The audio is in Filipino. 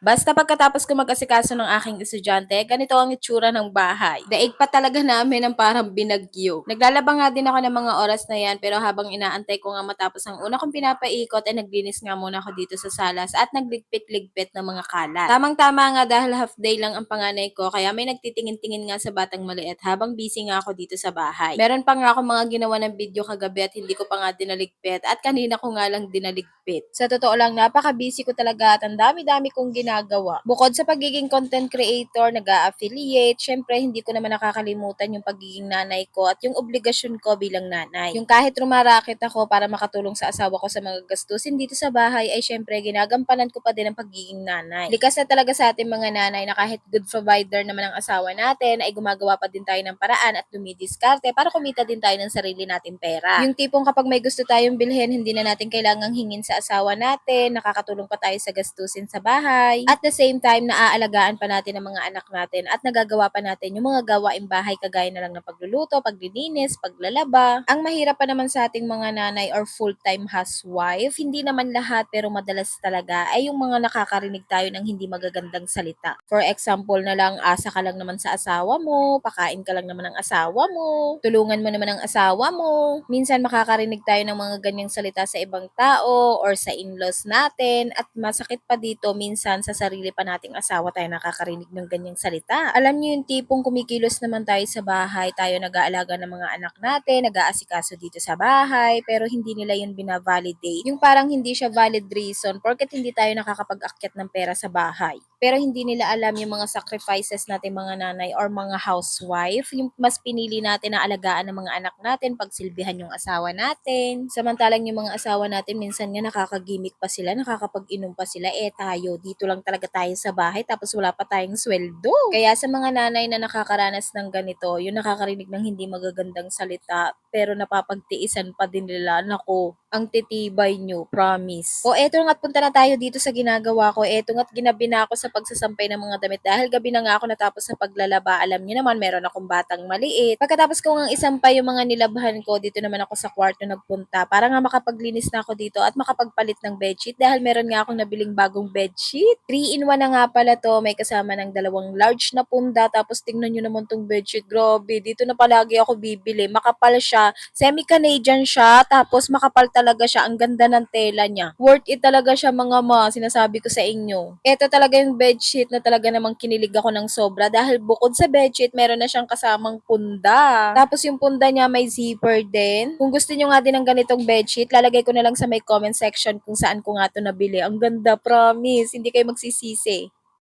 Basta pagkatapos ko mag-asikaso ng aking estudyante, ganito ang itsura ng bahay. Daig pa talaga namin ng parang binagyo. Naglalaba nga din ako ng mga oras na yan, pero habang inaantay ko nga matapos ang una kong pinapaikot, ay naglinis nga muna ako dito sa salas at nagligpit-ligpit ng mga kalat. Tamang-tama nga dahil half day lang ang panganay ko, kaya may nagtitingin-tingin nga sa batang maliit habang busy nga ako dito sa bahay. Meron pa nga ako mga ginawa ng video kagabi at hindi ko pa nga dinaligpit at kanina ko nga lang dinaligpit. Sa totoo lang, napaka-busy ko talaga at ang dami-dami kong ginagawa. Bukod sa pagiging content creator, nag affiliate syempre hindi ko naman nakakalimutan yung pagiging nanay ko at yung obligasyon ko bilang nanay. Yung kahit rumarakit ako para makatulong sa asawa ko sa mga gastusin dito sa bahay ay syempre ginagampanan ko pa din ang pagiging nanay. Likas na talaga sa ating mga nanay na kahit good provider naman ang asawa natin ay gumagawa pa din tayo ng paraan at dumidiskarte para kumita din tayo ng sarili nating pera. Yung tipong kapag may gusto tayong bilhin, hindi na natin kailangang hingin sa asawa natin, nakakatulong pa tayo sa gastusin sa bahay. At the same time, naaalagaan pa natin ang mga anak natin at nagagawa pa natin yung mga gawaing bahay kagaya na lang ng pagluluto, paglilinis, paglalaba. Ang mahirap pa naman sa ating mga nanay or full-time housewife, hindi naman lahat pero madalas talaga ay yung mga nakakarinig tayo ng hindi magagandang salita. For example na lang, asa ka lang naman sa asawa mo, pakain ka lang naman ng asawa mo, tulungan mo naman ang asawa mo. Minsan makakarinig tayo ng mga ganyang salita sa ibang tao or sa in-laws natin at masakit pa dito minsan sa sarili pa nating asawa tayo nakakarinig ng ganyang salita. Alam niyo yung tipong kumikilos naman tayo sa bahay, tayo nag-aalaga ng mga anak natin, nag-aasikaso dito sa bahay, pero hindi nila yun binavalidate. Yung parang hindi siya valid reason porket hindi tayo nakakapag-akyat ng pera sa bahay. Pero hindi nila alam yung mga sacrifices natin mga nanay or mga housewife. Yung mas pinili natin na alagaan ng mga anak natin, pagsilbihan yung asawa natin. Samantalang yung mga asawa natin, minsan nga nakakagimik pa sila, nakakapag-inom pa sila. Eh tayo, dito lang talaga tayo sa bahay tapos wala pa tayong sweldo. Kaya sa mga nanay na nakakaranas ng ganito, yung nakakarinig ng hindi magagandang salita, pero napapagtiisan pa din nila, nako, ang titibay nyo, promise. O eto nga't punta na tayo dito sa ginagawa ko. Eto nga't ginabi na ako sa pagsasampay ng mga damit dahil gabi na nga ako natapos sa paglalaba. Alam niyo naman, meron akong batang maliit. Pagkatapos ko nga isampay yung mga nilabhan ko, dito naman ako sa kwarto nagpunta para nga makapaglinis na ako dito at makapagpalit ng bedsheet dahil meron nga akong nabiling bagong bedsheet. 3 in 1 na nga pala to. May kasama ng dalawang large na punda. Tapos tingnan nyo naman tong bedsheet. Grabe, dito na palagi ako bibili. Makapal siya. Semi-Canadian siya. Tapos makapal talaga siya. Ang ganda ng tela niya. Worth it talaga siya mga ma. Sinasabi ko sa inyo. Ito talaga yung bedsheet na talaga namang kinilig ako ng sobra. Dahil bukod sa bedsheet, meron na siyang kasamang punda. Tapos yung punda niya may zipper din. Kung gusto nyo nga din ng ganitong bedsheet, lalagay ko na lang sa may comment section kung saan ko nga to nabili. Ang ganda, promise. Hindi kayo magsisisi.